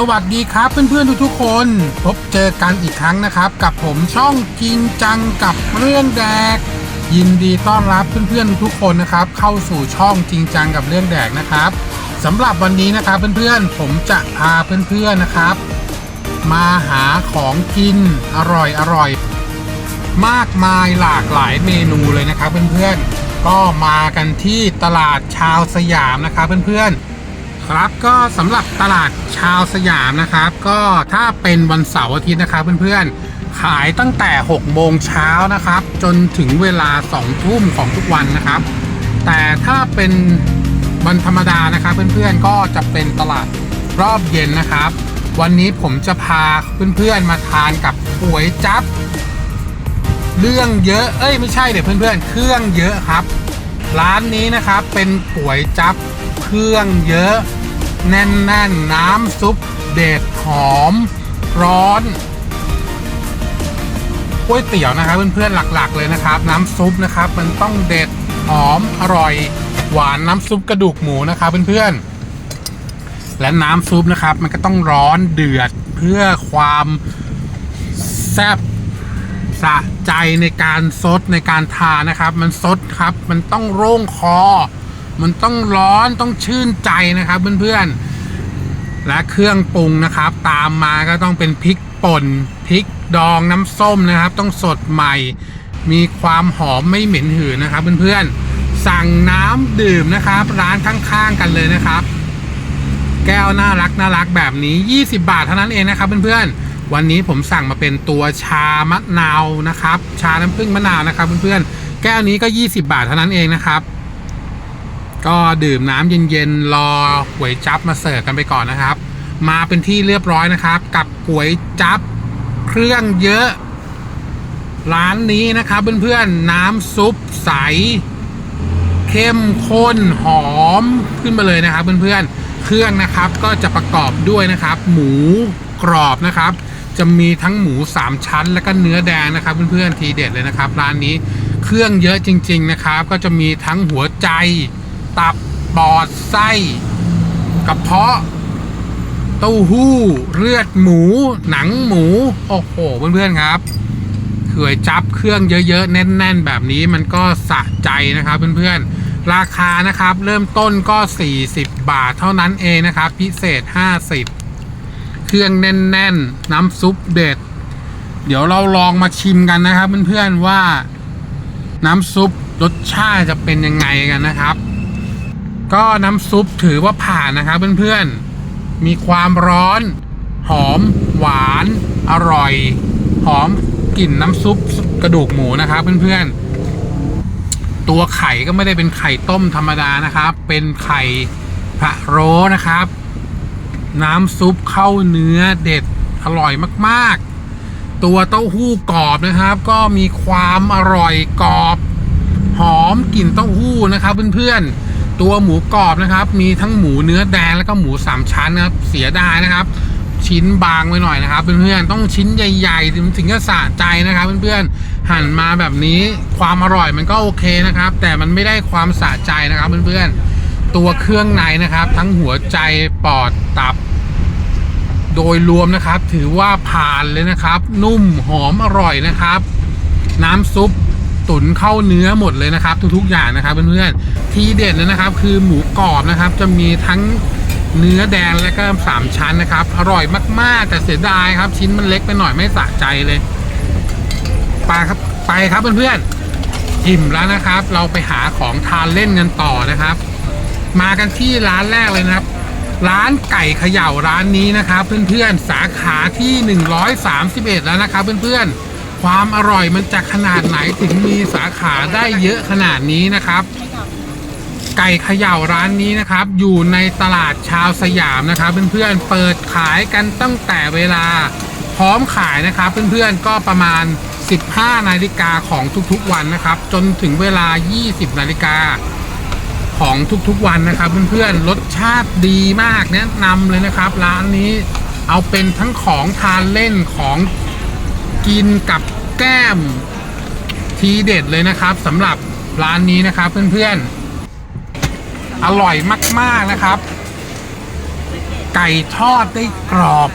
สวัสดีครับเพื่อนๆทุกๆคน พบเจอกันอีกครั้งนะครับ กับผมช่องจริงจังกับเรื่องแดก ยินดีต้อนรับเพื่อนๆทุกคนนะครับ เข้าสู่ช่องจริงจังกับเรื่องแดกนะครับสำหรับวันนี้นะครับเพื่อนๆผมจะพาเพื่อนๆนะครับ มาหาของกินอร่อยอร่อยมากมายหลากหลายเมนูเลยนะครับเพื่อนๆก็มากันที่ตลาดชาวสยามนะครับเพื่อนๆ ครับก็สำหรับตลาดชาวสยามนะครับ ก็ถ้าเป็นวันเสาร์อาทิตย์นะครับเพื่อนๆขายตั้งแต่6โมงเช้านะครับ จนถึงเวลา2ทุ่มของทุกวันนะครับ แต่ถ้าเป็นวันธรรมดานะครับเพื่อนๆก็จะเป็นตลาดรอบเย็นนะครับ วันนี้ผมจะพาเพื่อนๆมาทานกับก๋วยจั๊บเรื่องเยอะเอ้ยไม่ใช่เดี๋ยวเพื่อนๆ เครื่องเยอะครับ ร้านนี้นะครับเป็นก๋วยจั๊บเครื่องเยอะ แน่นๆนน้ำซุปเด็ดหอม ร้อนก๋วยเตี๋ยวนะครับเพื่อนๆหลัก ๆ เลยนะครับ น้ำซุปนะครับ มันต้องเด็ดหอมอร่อย หวานน้ำซุปกระดูกหมูนะครับเพื่อนๆและน้ำซุปนะครับ มันก็ต้องร้อนเดือดเพื่อความแซ่บสะใจในการซดในการทานนะครับ มันซดครับ มันต้องโร่งคอ มันต้องร้อนต้องชื่นใจนะครับเพื่อนๆ และเครื่องปรุงนะครับ ตามมาก็ต้องเป็นพริกป่นพริกดองน้ำส้มนะครับ ต้องสดใหม่ มีความหอมไม่เหม็นหืนนะครับเพื่อนๆ สั่งน้ำดื่มนะครับ ร้านข้างๆกันเลยนะครับ แก้วน่ารักน่ารักแบบนี้ 20 บาทเท่านั้นเองนะครับเพื่อนๆวันนี้ผมสั่งมาเป็นตัวชามะนาวนะครับ ชาน้ำผึ้งมะนาวนะครับเพื่อนๆ แก้วนี้ก็ 20 บาทเท่านั้นเองนะครับ ก็ดื่มน้ำเย็นๆรอก๋วยจั๊บมาเสิร์ฟกันไปก่อนนะครับ มาเป็นที่เรียบร้อยนะครับ กับก๋วยจั๊บเครื่องเยอะ ร้านนี้นะครับเพื่อนๆน้ำซุปใส เข้มข้นหอมขึ้นมาเลยนะครับเพื่อนๆเครื่องนะครับก็จะประกอบด้วยนะครับ หมูกรอบนะครับ จะมีทั้งหมู 3 ชั้น แล้วก็เนื้อแดงนะครับเพื่อนๆทีเด็ดเลยนะครับ ร้านนี้เครื่องเยอะจริง ๆ นะครับ ก็จะมีทั้งหัวใจ ตับ ปอด ไส้ กระเพาะ เต้าหู้ เลือดหมู หนังหมู โอ้โห เพื่อนๆครับก๋วยจับเครื่องเยอะๆ แน่น ๆ แบบนี้มันก็สะใจนะครับเพื่อนๆ ราคานะครับ เริ่มต้นก็ 40 บาทเท่านั้นเองนะครับ พิเศษ 50 เครื่องแน่น ๆ น้ำซุปเด็ด เดี๋ยวเราลองมาชิมกันนะครับเพื่อนๆว่าน้ำซุปรสชาติจะเป็นยังไงกันนะครับ ก็น้ำซุปถือว่าผ่านนะครับเพื่อนๆ มีความร้อน หอม หวาน อร่อย หอมกลิ่นน้ำซุปกระดูกหมูนะครับเพื่อนๆ ตัวไข่ก็ไม่ได้เป็นไข่ต้มธรรมดานะครับ เป็นไข่พะโล้นะครับ น้ำซุปเข้าเนื้อเด็ดอร่อยมากๆ ตัวเต้าหู้กรอบนะครับ ก็มีความอร่อยกรอบ หอมกลิ่นเต้าหู้นะครับเพื่อนๆ ตัวหมูกรอบนะครับ มีทั้งหมูเนื้อแดงแล้วก็หมูสามชั้นนะครับ เสียดายนะครับ ชิ้นบางไว้หน่อยนะครับเพื่อนๆต้องชิ้นใหญ่ๆถึงจะสะใจนะครับ เพื่อนๆหั่นมาแบบนี้ความอร่อยมันก็โอเคนะครับ แต่มันไม่ได้ความสะใจนะครับเพื่อนๆตัวเครื่องในนะครับ ทั้งหัวใจปอดตับ โดยรวมนะครับ ถือว่าผ่านเลยนะครับ นุ่มหอมอร่อยนะครับ น้ำซุป ตุ๋นเข้าเนื้อหมดเลยนะครับ ทุกๆอย่างนะครับเพื่อนๆทีเด็ดเลยนะครับ คือหมูกรอบนะครับ จะมีทั้งเนื้อแดงและก็สามชั้นนะครับ อร่อยมากๆ แต่เสียดายครับ ชิ้นมันเล็กไปหน่อยไม่สะใจเลยไปครับไปครับเพื่อนๆอิ่มแล้วนะครับ เราไปหาของทานเล่นกันต่อนะครับ มากันที่ร้านแรกเลยนะครับ ร้านไก่เขย่าร้านนี้นะครับ เพื่อนๆสาขาที่ 131 แล้วนะครับ เพื่อนๆ ความอร่อยมันจะขนาดไหนถึงมีสาขาได้เยอะขนาดนี้นะครับ ไก่เขย่าร้านนี้นะครับ อยู่ในตลาดชาวสยามนะครับ เพื่อนๆเปิดขายกันตั้งแต่เวลาพร้อมขายนะครับ เพื่อนๆก็ประมาณ 15 นาฬิกาของทุกๆวันนะครับ จนถึงเวลา 20 นาฬิกาของทุกๆวันนะครับ เพื่อนๆรสชาติดีมากแนะนำเลยนะครับ ร้านนี้เอาเป็นทั้งของทานเล่นของ กินกับแก้มทีเด็ดเลยนะครับสำหรับร้านนี้นะครับเพื่อนๆ อร่อยมากๆนะครับ ไก่ทอดได้กรอบ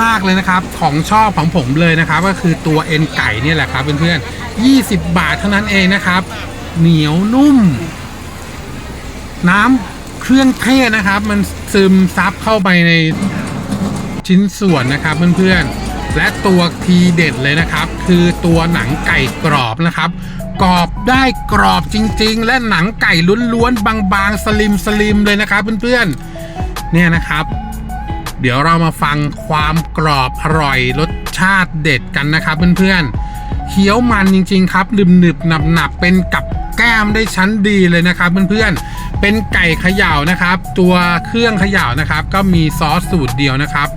มาก ๆเลยนะครับ ของชอบของผมเลยนะครับ ก็คือตัวเอ็นไก่เนี่ยแหละครับเพื่อนๆ20 บาทเท่านั้นเองนะครับ เหนียวนุ่ม น้ำเครื่องเทศนะครับ มันซึมซับเข้าไปในชิ้นส่วนนะครับเพื่อนๆ และตัวทีเด็ดเลยนะครับ คือตัวหนังไก่กรอบนะครับ กรอบได้กรอบจริง ๆ และหนังไก่ล้วนๆบางๆสลิมสลิมๆเลยนะครับเพื่อนๆเนี่ยนะครับ เดี๋ยวเรามาฟังความกรอบอร่อยรสชาติเด็ดกันนะครับเพื่อนๆเคี้ยวมันจริง ๆ ครับหนึบหนึบหนับหนับๆเป็นกับแก้มได้ชั้นดีเลยนะครับเพื่อนๆเป็นไก่เขย่านะครับ ตัวเครื่องเขย่านะครับ ก็มีซอสสูตรเดียวนะครับ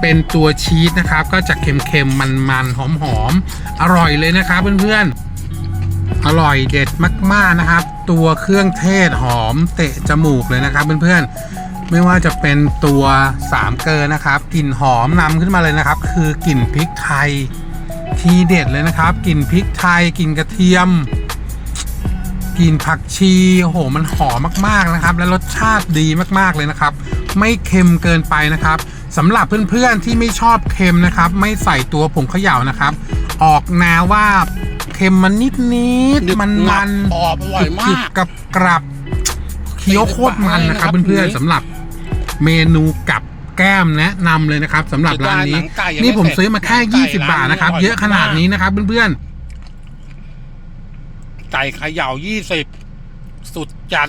เป็นตัวชีสนะครับ ก็จะเค็มๆ มันๆ หอมๆ อร่อยเลยนะครับเพื่อนๆ อร่อยเด็ดมากๆนะครับ ตัวเครื่องเทศหอมเตะจมูกเลยนะครับเพื่อนๆ ไม่ว่าจะเป็นตัวสามเกลอนะครับกลิ่นหอมนำขึ้นมาเลยนะครับ คือกลิ่นพริกไทยทีเด็ดเลยนะครับกลิ่นพริกไทยกลิ่นกระเทียมกลิ่นผักชีโอ้โหมันหอมมากๆนะครับ และรสชาติดีมากๆเลยนะครับ ไม่เค็มเกินไปนะครับ สำหรับเพื่อนๆที่ไม่ชอบเค็มนะครับ ไม่ใส่ตัวผงเขย่านะครับ ออกแนวว่าเค็มมันนิดๆมันมันกรอบอร่อยมากกับกรับเคี้ยวโคตรมันนะครับติดปากเลยนะครับเพื่อนทีนี้ๆสำหรับเมนูกับแก้มแนะนำเลยนะครับสำหรับร้านนี้หนังไก่ยังไม่นี่ผมเสร็จซื้อมาแค่หนังไก่20บาทนะครับร้านนี้อร่อยเยอะขนาดนี้นะครับเพื่อนไก่เขย่ายี่สิบสุดจัด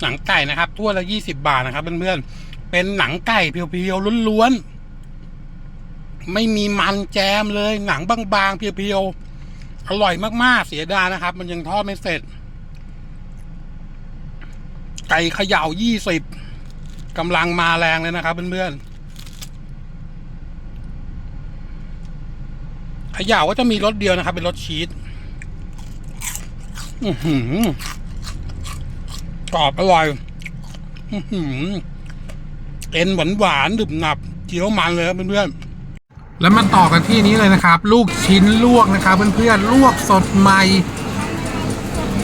หนังไก่นะครับถ้วยละยี่สิบาทนะครับเพื่อนๆ เป็นหนังไก่เพียวๆล้วนๆ ไม่มีมันแจมเลย หนังบางๆเพียวๆ อร่อยมากๆ เสียดายนะครับ มันยังทอดไม่เสร็จ ไก่เขย่ายี่สิบกำลังมาแรงเลยนะครับเพื่อนๆเขย่าก็จะมีรสเดียวนะครับ เป็นรสชีสอือหือกรอบอร่อย อือหือ เอ็นหวานหวานดึบหนับเจียวมันเลยครับเพื่อนๆแล้วมาต่อกันที่นี้เลยนะครับ ลูกชิ้นลวกนะครับเพื่อนๆลวกสดใหม่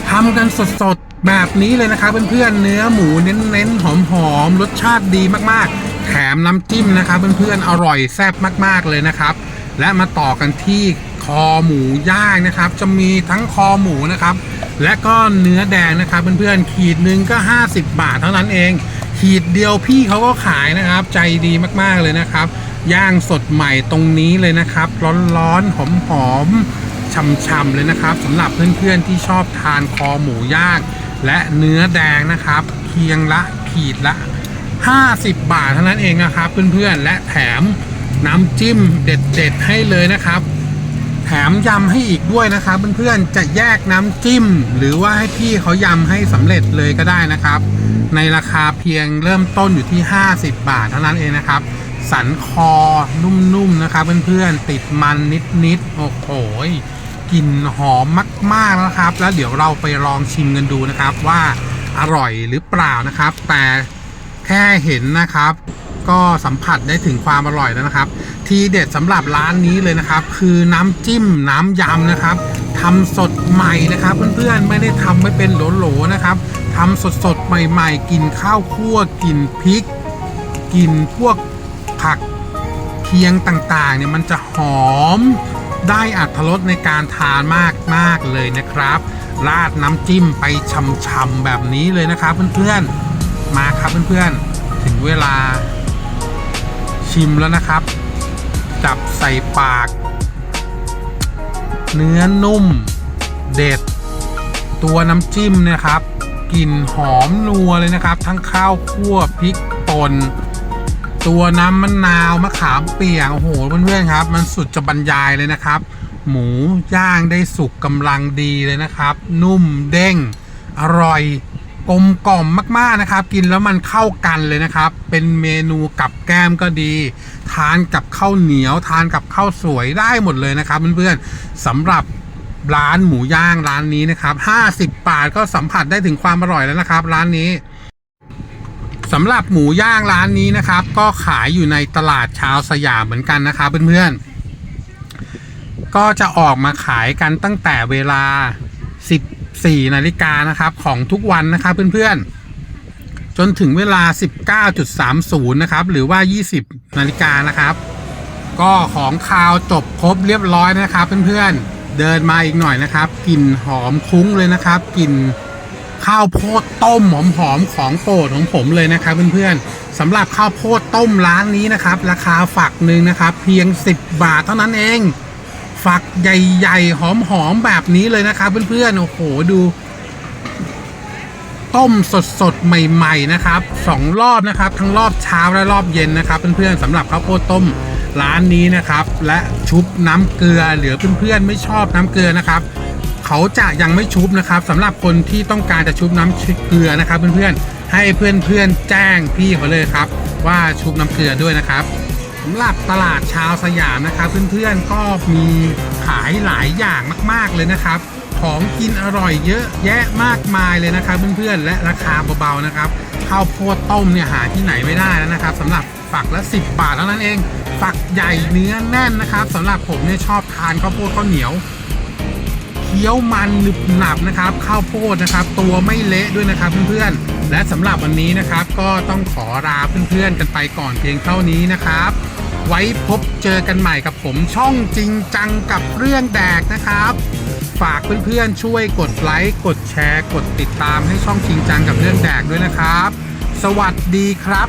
ทำกันสดๆแบบนี้เลยนะครับเพื่อนๆเนื้อหมูเน้นๆหอมๆรสชาติดีมากๆ แถมน้ำจิ้มนะครับเพื่อนๆอร่อยแซ่บมากๆเลยนะครับ และมาต่อกันที่คอหมูย่างนะครับ จะมีทั้งคอหมูนะครับ และก็เนื้อแดงนะครับเพื่อนๆขีดหนึ่งก็ 50 บาทเท่านั้นเอง ขีดเดียวพี่เขาก็ขายนะครับ ใจดีมากๆเลยนะครับ ย่างสดใหม่ตรงนี้เลยนะครับ ร้อนๆหอมๆช่ำๆเลยนะครับสำหรับเพื่อนๆที่ชอบทานคอหมูย่างและเนื้อแดงนะครับ เคียงละขีดละ 50 บาทเท่านั้นเองนะครับ เพื่อนๆและแถมน้ำจิ้มเด็ด ๆ ให้เลยนะครับ แถมยำให้อีกด้วยนะครับเพื่อนๆจะแยกน้ำจิ้ม หรือว่าให้พี่เขายำให้สำเร็จเลยก็ได้นะครับ ในราคาเพียงเริ่มต้นอยู่ที่ 50 บาทเท่านั้นเองนะครับ สันคอนุ่มๆนะครับเพื่อนๆติดมันนิดๆโอ้โหกลิ่นหอมมากๆนะครับ แล้วเดี๋ยวเราไปลองชิมกันดูนะครับว่าอร่อยหรือเปล่านะครับ แต่แค่เห็นนะครับ ก็สัมผัสได้ถึงความอร่อยแล้วนะครับ ทีเด็ดสำหรับร้านนี้เลยนะครับ คือน้ำจิ้มน้ำยำนะครับทำสดใหม่นะครับเพื่อนๆไม่ได้ทำไม่เป็นโหลๆนะครับทำสดๆใหม่ๆ กินข้าวคั่วกินพริก กินพวกผักเคียงต่างๆเนี่ยมันจะหอมได้อัตรสในการทานมากมากๆเลยนะครับ ราดน้ำจิ้มไปช่ำๆแบบนี้เลยนะครับเพื่อนๆมาครับเพื่อนๆถึงเวลา ชิมแล้วนะครับ จับใส่ปาก เนื้อนุ่ม เด็ด ตัวน้ำจิ้มนะครับกลิ่นหอมนัวเลยนะครับ ทั้งข้าวคั่วพริกป่นตัวน้ำมะนาวมะขามเปียกโอ้โหเพื่อนๆครับ มันสุดจะบรรยายเลยนะครับ หมูย่างได้สุกกำลังดีเลยนะครับ นุ่มเด้งอร่อย กลมกล่อมมากๆนะครับ กินแล้วมันเข้ากันเลยนะครับ เป็นเมนูกับแก้มก็ดี ทานกับข้าวเหนียวทานกับข้าวสวยได้หมดเลยนะครับเพื่อนๆสำหรับร้านหมูย่างร้านนี้นะครับ50บาทก็สัมผัสได้ถึงความอร่อยแล้วนะครับ ร้านนี้สำหรับหมูย่างร้านนี้นะครับ ก็ขายอยู่ในตลาดช้าสยามเหมือนกันนะครับเพื่อนๆก็จะออกมาขายกันตั้งแต่เวลา 14 นาฬิกานะครับของทุกวันนะครับเพื่อนๆ จนถึงเวลา 19.30 นะครับหรือว่า 20 นาฬิกานะครับ ก็ของคาวจบครบเรียบร้อยนะครับเพื่อนๆ เดินมาอีกหน่อยนะครับกลิ่นหอมคุ้งเลยนะครับกลิ่นข้าวโพดต้มหอมๆของโปรดของผมเลยนะครับเพื่อนๆสำหรับข้าวโพดต้มร้านนี้นะครับ ราคาฝักหนึ่งนะครับ เพียง 10 บาทเท่านั้นเอง ฝักใหญ่ๆ หอมๆ แบบนี้เลยนะครับเพื่อนๆ โอ้โห ดู ต้มสดๆ ใหม่ ๆ นะครับสองรอบนะครับ ทั้งรอบเช้าและรอบเย็นนะครับเพื่อนๆสำหรับข้าวโพดต้มร้านนี้นะครับ และชุบน้ำเกลือหรือเพื่อนๆ ไม่ชอบน้ำเกลือนะครับ เขาจะยังไม่ชุบนะครับสำหรับคนที่ต้องการจะชุบน้ำเกลือนะครับ เพื่อนๆ ให้เพื่อนๆ แจ้งพี่เขาเลยครับ ว่าชุบน้ำเกลือด้วยนะครับ สำหรับตลาดชาวสยามนะครับเพื่อนๆก็มีขายหลายอย่างมากๆเลยนะครับ ของกินอร่อยเยอะแยะมากมายเลยนะครับเพื่อนๆและราคาเบาๆนะครับข้าวโพดต้มเนี่ยหาที่ไหนไม่ได้แล้วนะครับสำหรับฝักละ 10 บาทเท่านั้นเอง ฝักใหญ่เนื้อแน่นนะครับสำหรับผมเนี่ยชอบทานข้าวโพดข้าวเหนียวเคี้ยวมันหนึบหนับนะครับข้าวโพดนะครับตัวไม่เละด้วยนะครับเพื่อนๆและสำหรับวันนี้นะครับก็ต้องขอลาเพื่อนๆกันไปก่อนเพียงเท่านี้นะครับ ไว้พบเจอกันใหม่กับผมช่องจริงจังกับเรื่องแดกนะครับ ฝากเพื่อนๆช่วยกดไลค์กดแชร์ กดติดตามให้ช่องจริงจังกับเรื่องแดกด้วยนะครับ สวัสดีครับ